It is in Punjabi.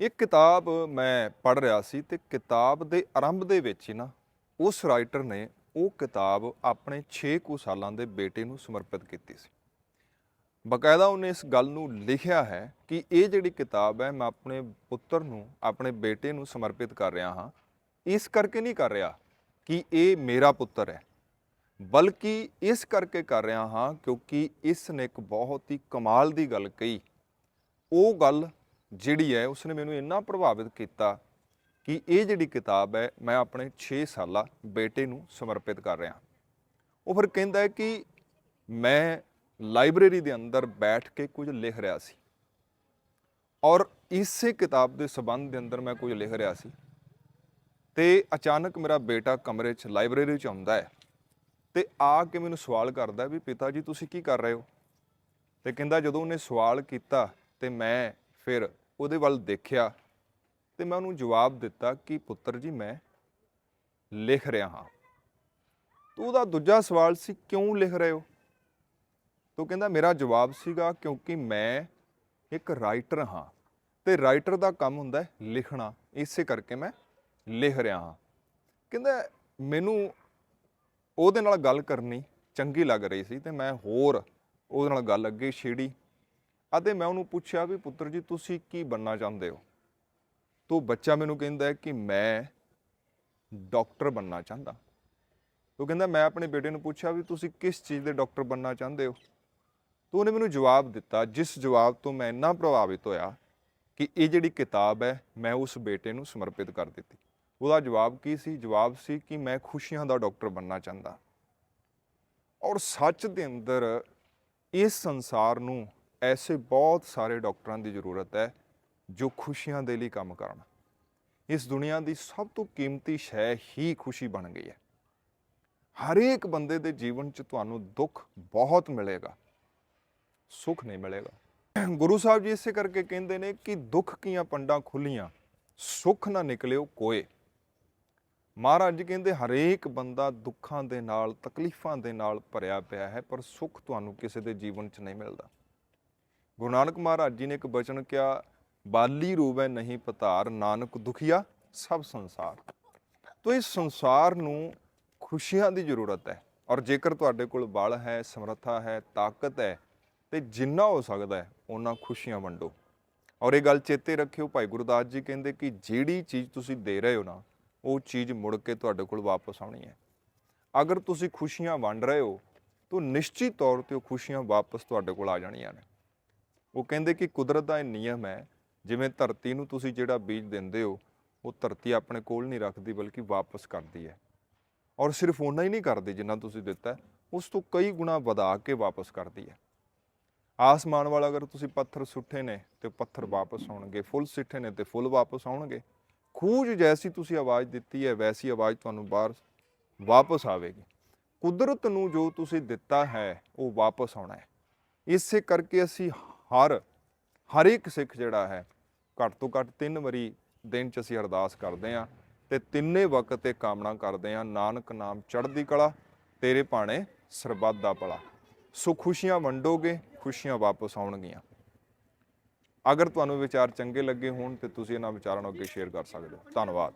ਇਹ ਕਿਤਾਬ ਮੈਂ ਪੜ੍ਹ ਰਿਹਾ ਸੀ ਤੇ ਕਿਤਾਬ ਦੇ ਆਰੰਭ ਦੇ ਵਿੱਚ ਹੀ ਨਾ ਉਸ ਰਾਈਟਰ ਨੇ ਉਹ ਕਿਤਾਬ ਆਪਣੇ 6 ਕੁ ਸਾਲਾਂ ਦੇ ਬੇਟੇ ਨੂੰ ਸਮਰਪਿਤ ਕੀਤੀ ਸੀ। ਬਕਾਇਦਾ ਉਹਨੇ ਇਸ ਗੱਲ ਨੂੰ ਲਿਖਿਆ ਹੈ ਕਿ ਇਹ ਜਿਹੜੀ ਕਿਤਾਬ ਹੈ, ਮੈਂ ਆਪਣੇ ਪੁੱਤਰ ਨੂੰ, ਆਪਣੇ ਬੇਟੇ ਨੂੰ ਸਮਰਪਿਤ ਕਰ ਰਿਹਾ ਹਾਂ। ਇਸ ਕਰਕੇ ਨਹੀਂ ਕਰ ਰਿਹਾ ਕਿ ਇਹ ਮੇਰਾ ਪੁੱਤਰ ਹੈ, ਬਲਕਿ ਇਸ ਕਰਕੇ ਕਰ ਰਿਹਾ ਹਾਂ ਕਿਉਂਕਿ ਇਸ ਨੇ ਇੱਕ ਬਹੁਤ ਹੀ ਕਮਾਲ ਦੀ ਗੱਲ ਕਹੀ। ਉਹ ਗੱਲ ਜਿਹੜੀ ਹੈ, ਉਸਨੇ ਮੈਨੂੰ ਇੰਨਾ ਪ੍ਰਭਾਵਿਤ ਕੀਤਾ ਕਿ ਇਹ ਜਿਹੜੀ ਕਿਤਾਬ ਹੈ, ਮੈਂ ਆਪਣੇ 6 ਸਾਲਾ ਬੇਟੇ ਨੂੰ ਸਮਰਪਿਤ ਕਰ ਰਿਹਾ। ਉਹ ਫਿਰ ਕਹਿੰਦਾ ਹੈ ਕਿ ਮੈਂ ਲਾਇਬ੍ਰੇਰੀ ਦੇ ਅੰਦਰ ਬੈਠ ਕੇ ਕੁਝ ਲਿਖ ਰਿਹਾ ਸੀ ਔਰ ਇਸੇ ਕਿਤਾਬ ਦੇ ਸਬੰਧ ਦੇ ਅੰਦਰ ਮੈਂ ਕੁਝ ਲਿਖ ਰਿਹਾ ਸੀ। ਤੇ ਅਚਾਨਕ ਮੇਰਾ ਬੇਟਾ ਕਮਰੇ 'ਚ ਲਾਇਬ੍ਰੇਰੀ 'ਚ ਆਉਂਦਾ ਹੈ ਤੇ ਆ ਕੇ ਮੈਨੂੰ ਸਵਾਲ ਕਰਦਾ ਵੀ ਪਿਤਾ ਜੀ, ਤੁਸੀਂ ਕੀ ਕਰ ਰਹੇ ਹੋ? ਤੇ ਕਹਿੰਦਾ ਜਦੋਂ ਉਹਨੇ ਸਵਾਲ ਕੀਤਾ ਤੇ ਮੈਂ ਫਿਰ ਉਹਦੇ ਵੱਲ ਦੇਖਿਆ ਤੇ ਮੈਂ ਉਹਨੂੰ ਜਵਾਬ ਦਿੱਤਾ ਕਿ ਪੁੱਤਰ ਜੀ, ਮੈਂ ਲਿਖ ਰਿਹਾ ਹਾਂ। ਤੂੰ ਉਹਦਾ ਦੂਜਾ ਸਵਾਲ ਸੀ, ਕਿਉਂ ਲਿਖ ਰਹੇ ਹੋ? ਤੂੰ ਕਹਿੰਦਾ ਮੇਰਾ ਜਵਾਬ ਸੀਗਾ ਕਿਉਂਕਿ ਮੈਂ ਇੱਕ ਰਾਈਟਰ ਹਾਂ ਤੇ ਰਾਈਟਰ ਦਾ ਕੰਮ ਹੁੰਦਾ ਹੈ ਲਿਖਣਾ, ਇਸੇ ਕਰਕੇ ਮੈਂ ਲਿਖ ਰਿਹਾ ਹਾਂ। ਕਹਿੰਦਾ ਮੈਨੂੰ ਉਹਦੇ ਨਾਲ ਗੱਲ ਕਰਨੀ ਚੰਗੀ ਲੱਗ ਰਹੀ ਸੀ ਤੇ ਮੈਂ ਹੋਰ ਉਹਦੇ ਨਾਲ ਗੱਲ ਅੱਗੇ ਛੇੜੀ। ਅਤੇ ਮੈਂ ਉਹਨੂੰ ਪੁੱਛਿਆ ਵੀ ਪੁੱਤਰ ਜੀ, ਤੁਸੀਂ ਕੀ ਬੰਨਾ ਚਾਹੁੰਦੇ ਹੋ? ਤੋ ਬੱਚਾ ਮੈਨੂੰ ਕਹਿੰਦਾ ਕਿ ਮੈਂ ਡਾਕਟਰ ਬੰਨਾ ਚਾਹੁੰਦਾ। ਉਹ ਕਹਿੰਦਾ, ਮੈਂ ਆਪਣੇ ਬੇਟੇ ਨੂੰ ਪੁੱਛਿਆ ਵੀ ਤੁਸੀਂ ਕਿਸ ਚੀਜ਼ ਦੇ ਡਾਕਟਰ ਬੰਨਾ ਚਾਹੁੰਦੇ ਹੋ? ਤੋ ਉਹਨੇ ਮੈਨੂੰ ਜਵਾਬ ਦਿੱਤਾ, ਜਿਸ ਜਵਾਬ ਤੋਂ ਮੈਂ ਇੰਨਾ ਪ੍ਰਭਾਵਿਤ ਹੋਇਆ ਕਿ ਇਹ ਜਿਹੜੀ ਕਿਤਾਬ ਹੈ, ਮੈਂ ਉਸ ਬੇਟੇ ਨੂੰ ਸਮਰਪਿਤ ਕਰ ਦਿੱਤੀ। ਉਹਦਾ ਜਵਾਬ ਕੀ ਸੀ? ਜਵਾਬ ਸੀ ਕਿ ਮੈਂ ਖੁਸ਼ੀਆਂ ਦਾ ਡਾਕਟਰ ਬੰਨਾ ਚਾਹੁੰਦਾ। ਔਰ ਸੱਚ ਦੇ ਅੰਦਰ ਇਸ ਸੰਸਾਰ ਨੂੰ ਐਸੇ ਬਹੁਤ ਸਾਰੇ ਡਾਕਟਰਾਂ ਦੀ ਜ਼ਰੂਰਤ ਹੈ ਜੋ ਖੁਸ਼ੀਆਂ ਦੇ ਲਈ ਕੰਮ ਕਰਨ। ਇਸ ਦੁਨੀਆ ਦੀ ਸਭ ਤੋਂ ਕੀਮਤੀ ਸ਼ੈ ਹੀ ਖੁਸ਼ੀ ਬਣ ਗਈ ਹੈ। ਹਰੇਕ ਬੰਦੇ ਦੇ ਜੀਵਨ 'ਚ ਤੁਹਾਨੂੰ ਦੁੱਖ ਬਹੁਤ ਮਿਲੇਗਾ, ਸੁੱਖ ਨਹੀਂ ਮਿਲੇਗਾ। ਗੁਰੂ ਸਾਹਿਬ ਜੀ ਇਸੇ ਕਰਕੇ ਕਹਿੰਦੇ ਨੇ ਕਿ ਦੁੱਖ ਕੀਆਂ ਪੰਡਾਂ ਖੁੱਲੀਆਂ, ਸੁੱਖ ਨਾ ਨਿਕਲਿਓ ਕੋਏ। ਮਹਾਰਾਜ ਜੀ ਕਹਿੰਦੇ ਹਰੇਕ ਬੰਦਾ ਦੁੱਖਾਂ ਦੇ ਨਾਲ, ਤਕਲੀਫਾਂ ਦੇ ਨਾਲ ਭਰਿਆ ਪਿਆ ਹੈ, ਪਰ ਸੁੱਖ ਤੁਹਾਨੂੰ ਕਿਸੇ ਦੇ ਜੀਵਨ 'ਚ ਨਹੀਂ ਮਿਲਦਾ। ਗੁਰੂ ਨਾਨਕ ਮਹਾਰਾਜ ਜੀ ਨੇ ਇੱਕ ਬਚਨ ਕਿਹਾ, ਬਾਲੀ ਰੂਵੈ ਨਹੀਂ ਪਤਾਰ ਨਾਨਕ ਦੁਖੀਆ, ਸਭ ਸੰਸਾਰ। ਤੋ ਇਸ ਸੰਸਾਰ ਨੂੰ ਖੁਸ਼ੀਆਂ ਦੀ ਜ਼ਰੂਰਤ ਹੈ ਔਰ ਜੇਕਰ ਤੁਹਾਡੇ ਕੋਲ ਬਲ ਹੈ, ਸਮਰੱਥਾ ਹੈ, ਤਾਕਤ ਹੈ, ਤੇ ਜਿੰਨਾ ਹੋ ਸਕਦਾ ਹੈ ਉਹਨਾਂ ਖੁਸ਼ੀਆਂ ਵੰਡੋ। ਔਰ ਇਹ ਗੱਲ ਚੇਤੇ ਰੱਖਿਓ, ਭਾਈ ਗੁਰਦਾਸ ਜੀ ਕਹਿੰਦੇ ਕਿ ਜਿਹੜੀ ਚੀਜ਼ ਤੁਸੀਂ ਦੇ ਰਹੇ ਹੋ ਨਾ, ਉਹ ਚੀਜ਼ ਮੁੜ ਕੇ ਤੁਹਾਡੇ ਕੋਲ ਵਾਪਸ ਆਉਣੀ ਹੈ। ਅਗਰ ਤੁਸੀਂ ਖੁਸ਼ੀਆਂ ਵੰਡ ਰਹੇ ਹੋ, ਤਾਂ ਨਿਸ਼ਚਿਤ ਤੌਰ ਤੇ ਉਹ ਖੁਸ਼ੀਆਂ ਵਾਪਸ ਤੁਹਾਡੇ ਕੋਲ ਆ ਜਾਣੀਆਂ ਨੇ। ਉਹ ਕਹਿੰਦੇ ਕਿ ਕੁਦਰਤ ਦਾ ਇਹ ਨਿਯਮ ਹੈ, ਜਿਵੇਂ ਧਰਤੀ ਨੂੰ ਤੁਸੀਂ ਜਿਹੜਾ ਬੀਜ ਦਿੰਦੇ ਹੋ, ਉਹ ਧਰਤੀ ਆਪਣੇ ਕੋਲ ਨਹੀਂ ਰੱਖਦੀ, ਬਲਕਿ ਵਾਪਸ ਕਰਦੀ ਹੈ। ਔਰ ਸਿਰਫ ਓਨਾ ਹੀ ਨਹੀਂ ਕਰਦੀ ਜਿੰਨਾ ਤੁਸੀਂ ਦਿੱਤਾ, ਉਸ ਤੋਂ ਕਈ ਗੁਣਾ ਵਧਾ ਕੇ ਵਾਪਸ ਕਰਦੀ ਹੈ। ਆਸਮਾਨ ਵਾਲਾ ਅਗਰ ਤੁਸੀਂ ਪੱਥਰ ਸੁੱਟੇ ਨੇ, ਤੇ ਪੱਥਰ ਵਾਪਸ ਆਉਣਗੇ, ਫੁੱਲ ਸਿੱਟੇ ਨੇ, ਤੇ ਫੁੱਲ ਵਾਪਸ ਆਉਣਗੇ। ਖੂਜ ਜੈਸੀ ਤੁਸੀਂ ਆਵਾਜ਼ ਦਿੱਤੀ ਹੈ, ਵੈਸੀ ਆਵਾਜ਼ ਤੁਹਾਨੂੰ ਬਾਹਰ ਵਾਪਸ ਆਵੇਗੀ। ਕੁਦਰਤ ਨੂੰ ਜੋ ਤੁਸੀਂ ਦਿੱਤਾ ਹੈ, ਉਹ ਵਾਪਸ ਆਉਣਾ ਹੈ। ਇਸੇ ਕਰਕੇ ਅਸੀਂ ਹਰ ਹਰ ਇੱਕ ਸਿੱਖ ਜਿਹੜਾ ਹੈ, ਘੱਟ ਤੋਂ ਘੱਟ ਤਿੰਨ ਵਾਰੀ ਦਿਨ ਚ ਅਸੀਂ ਅਰਦਾਸ ਕਰਦੇ ਹਾਂ ਤੇ ਤਿੰਨੇ ਵਕਤ ਤੇ ਕਾਮਨਾ ਕਰਦੇ ਹਾਂ, ਨਾਨਕ ਨਾਮ ਚੜ੍ਹਦੀ ਕਲਾ, ਤੇਰੇ ਭਾਣੇ ਸਰਬੱਤ ਦਾ ਭਲਾ। ਸੋ ਖੁਸ਼ੀਆਂ ਵੰਡੋਗੇ, ਖੁਸ਼ੀਆਂ ਵਾਪਸ ਆਉਣਗੀਆਂ। ਅਗਰ ਤੁਹਾਨੂੰ ਵਿਚਾਰ ਚੰਗੇ ਲੱਗੇ ਹੋਣ ਤੇ ਤੁਸੀਂ ਇਹਨਾਂ ਵਿਚਾਰਾਂ ਨੂੰ ਅੱਗੇ ਸ਼ੇਅਰ ਕਰ ਸਕਦੇ ਹੋ। ਧੰਨਵਾਦ।